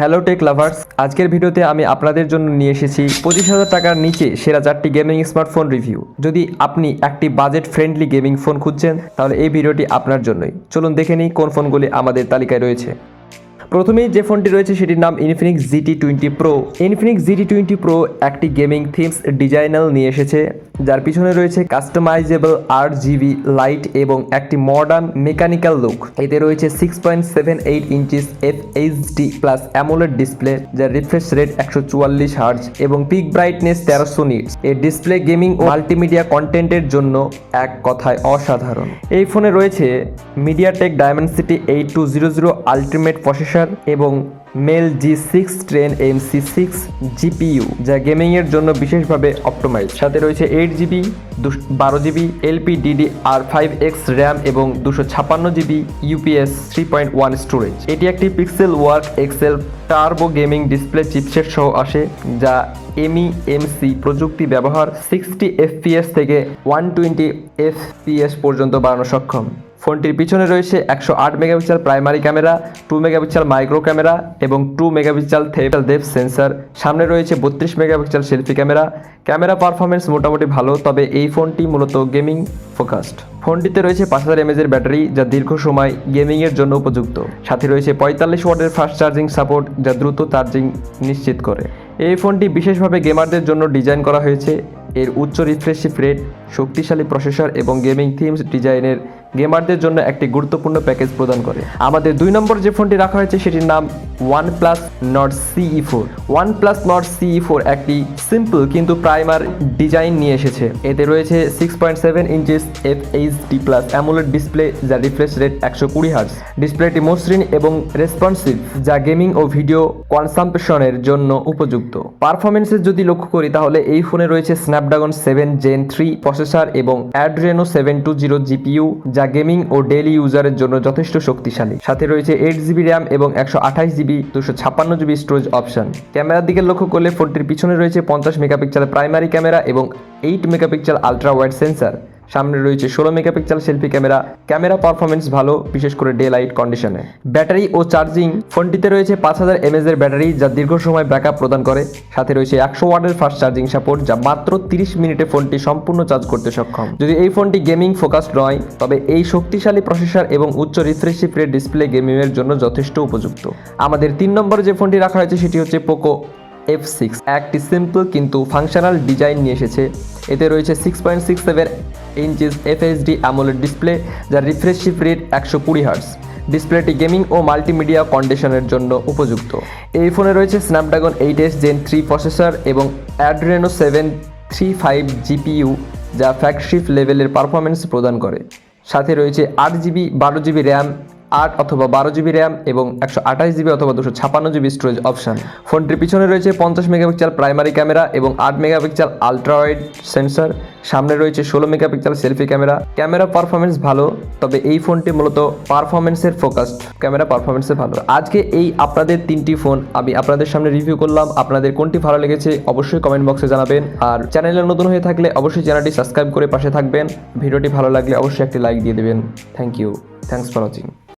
Hello take lovers, আজকের ভিডিওতে আমি আপনাদের জন্য নিয়ে এসেছি পঁচিশ হাজার টাকার নিচে সেরা চারটি গেমিং স্মার্টফোন রিভিউ যদি আপনি একটি বাজেট ফ্রেন্ডলি গেমিং ফোন খুঁজছেন, তাহলে এই ভিডিওটি আপনার জন্যই। চলুন দেখে নিই কোন ফোনগুলি আমাদের তালিকায় রয়েছে। প্রথমেই যে ফোনটি রয়েছে সেটির নাম Infinix GT twenty Pro Infinix GT twenty Pro একটি গেমিং থিমস ডিজাইনাল নিয়ে এসেছে, যার পিছনে রয়েছে কাস্টমাইজেবল আট জিবি লাইট এবং একটি মডার্ন মেকানিক্যাল লুক এতে রয়েছে six point seven eight inches F HD plus AMOLED display যার রিফ্রেশ রেট একশো চুয়াল্লিশ হার্জ এবং পিক ব্রাইটনেস তেরোশো নিটস এর ডিসপ্লে গেমিং ও মাল্টিমিডিয়া কন্টেন্টের জন্য এক কথায় অসাধারণ। এই ফোনে রয়েছে MediaTek Dimensity eight two zero zero ultimate processor এবং Mali G six ten M C six GPU যা গেমিংয়ের জন্য বিশেষভাবে অপটোমাইজ সাথে রয়েছে এইট জিবি বারো GB LP DD R five X RAM এবং দুশো ছাপ্পান্ন GB UPS three point one storage এটি একটি pixel work excel turbo gaming display chipset সহ আসে, যা এমই এমসি প্রযুক্তি ব্যবহার সিক্সটি এফপিএস থেকে ওয়ান টোয়েন্টি এফপিএস পর্যন্ত বাড়ানো সক্ষম। ফোনটির পিছনে রয়েছে একশো আট megapixel primary camera, two megapixel micro camera এবং টু মেগাপিক্সেল থেটাল ডেপ সেন্সার। সামনে রয়েছে বত্রিশ megapixel selfie camera. Camera performance মোটামুটি ভালো, তবে এই ফোনটি মূলত গেমিং ফোকাসড। ফোনটিতে রয়েছে পাঁচ হাজার এমএজের ব্যাটারি, যা দীর্ঘ সময় গেমিংয়ের জন্য উপযুক্ত। সাথে রয়েছে পঁয়তাল্লিশ ওয়াটের ফাস্ট চার্জিং সাপোর্ট, যা দ্রুত চার্জিং নিশ্চিত করে। এই ফোনটি বিশেষভাবে গেমারদের জন্য ডিজাইন করা হয়েছে। এর উচ্চ রিফ্রেশিভ রেট, শক্তিশালী প্রসেসর এবং গেমিং থিমস ডিজাইনের গেমারদের জন্য একটি গুরুত্বপূর্ণ প্যাকেজ প্রদান করে। আমাদের দুই নম্বর যে ফোনটি রাখা হয়েছে, সেটির নাম OnePlus Nord CE four OnePlus Nord CE four একটি সিম্পল কিন্তু প্রাইমার ডিজাইন নিয়ে এসেছে। এতে রয়েছে six point seven inches F H D plus AMOLED display যা রিফ্রেশ রেট একশো কুড়ি হার্স ডিসপ্লেটি মসৃণ এবং রেসপন্সিভ যা গেমিং ও ভিডিও কনসাম্পশনের জন্য উপযুক্ত। পারফরমেন্সের যদি লক্ষ্য করি, তাহলে এই ফোনে রয়েছে Snapdragon seven Gen three processor এবং Adreno seven two zero GPU যা গেমিং ও ডেইলি ইউজারের জন্য যথেষ্ট শক্তিশালী। সাথে রয়েছে এইট জিবি র্যাম এবং একশো আঠাশ জিবি দুশো ছাপ্পান্ন জিবি স্টোরেজ অপশন ক্যামেরার দিকে লক্ষ্য করলে ফোনটির পিছনে রয়েছে পঞ্চাশ মেগাপিক্সেল প্রাইমারি ক্যামেরা এবং eight megapixel ultra wide sensor সামনে রয়েছে ষোলো megapixel selfie camera. Camera performance ভালো, বিশেষ করে ডে লাইট কন্ডিশনে ব্যাটারি ও চার্জিং ফোনটিতে রয়েছে পাঁচ হাজার এমএজ এর ব্যাটারি, যা দীর্ঘ সময় ব্যাকআপ প্রদান করে। সাথে রয়েছে একশো ওয়াটের ফাস্ট চার্জিং সাপোর্ট যা মাত্র তিরিশ মিনিটে ফোনটি সম্পূর্ণ চার্জ করতে সক্ষম। যদি এই ফোনটি গেমিং ফোকাসড নয়, তবে এই শক্তিশালী প্রসেসর এবং উচ্চ রিফ্রেশিভ রেট ডিসপ্লে গেমিংয়ের জন্য যথেষ্ট উপযুক্ত। আমাদের তিন নম্বরে যে ফোনটি রাখা হয়েছে, সেটি হচ্ছে পোকো এফ সিক্স একটি সিম্পল কিন্তু ফাংশনাল ডিজাইন নিয়ে এসেছে। এতে রয়েছে six point six seven inches FSD AMOLED display যার রিফ্রেশিপ রেট একশো কুড়ি হার্স ডিসপ্লেটি গেমিং ও মাল্টিমিডিয়া কন্ডিশনের জন্য উপযুক্ত। এই ফোনে রয়েছে Snapdragon eight S gen three processor এবং Adreno seven three five GPU যা ফ্ল্যাগশিপ লেভেলের পারফরমেন্স প্রদান করে। সাথে রয়েছে আট জিবি বারো জিবি র্যাম আট অথবা বারো জিবি র্যাম এবং একশো আঠাশ জিবি অথবা দুশো ছাপান্ন জিবি স্টোরেজ অপশন ফোনটির পিছনে রয়েছে পঞ্চাশ মেগাপিক্সেল প্রাইমারি ক্যামেরা এবং আট মেগাপিক্সেল আলট্রাওয়াইড সেন্সর সামনে রয়েছে ষোলো megapixel selfie camera camera performance ভালো, তবে এই ফোনটি মূলত পারফরমেন্সের ফোকাসড ক্যামেরা পারফরমেন্সে ভালো। আজকে এই আপনাদের তিনটি ফোন আমি আপনাদের সামনে রিভিউ করলাম। আপনাদের কোনটি ভালো লেগেছে অবশ্যই কমেন্ট বক্সে জানাবেন। আর চ্যানেলে নতুন হয়ে থাকলে অবশ্যই চ্যানেলটি সাবস্ক্রাইব করে পাশে থাকবেন। ভিডিওটি ভালো লাগলে অবশ্যই একটি লাইক দিয়ে দেবেন। Thank you thanks for watching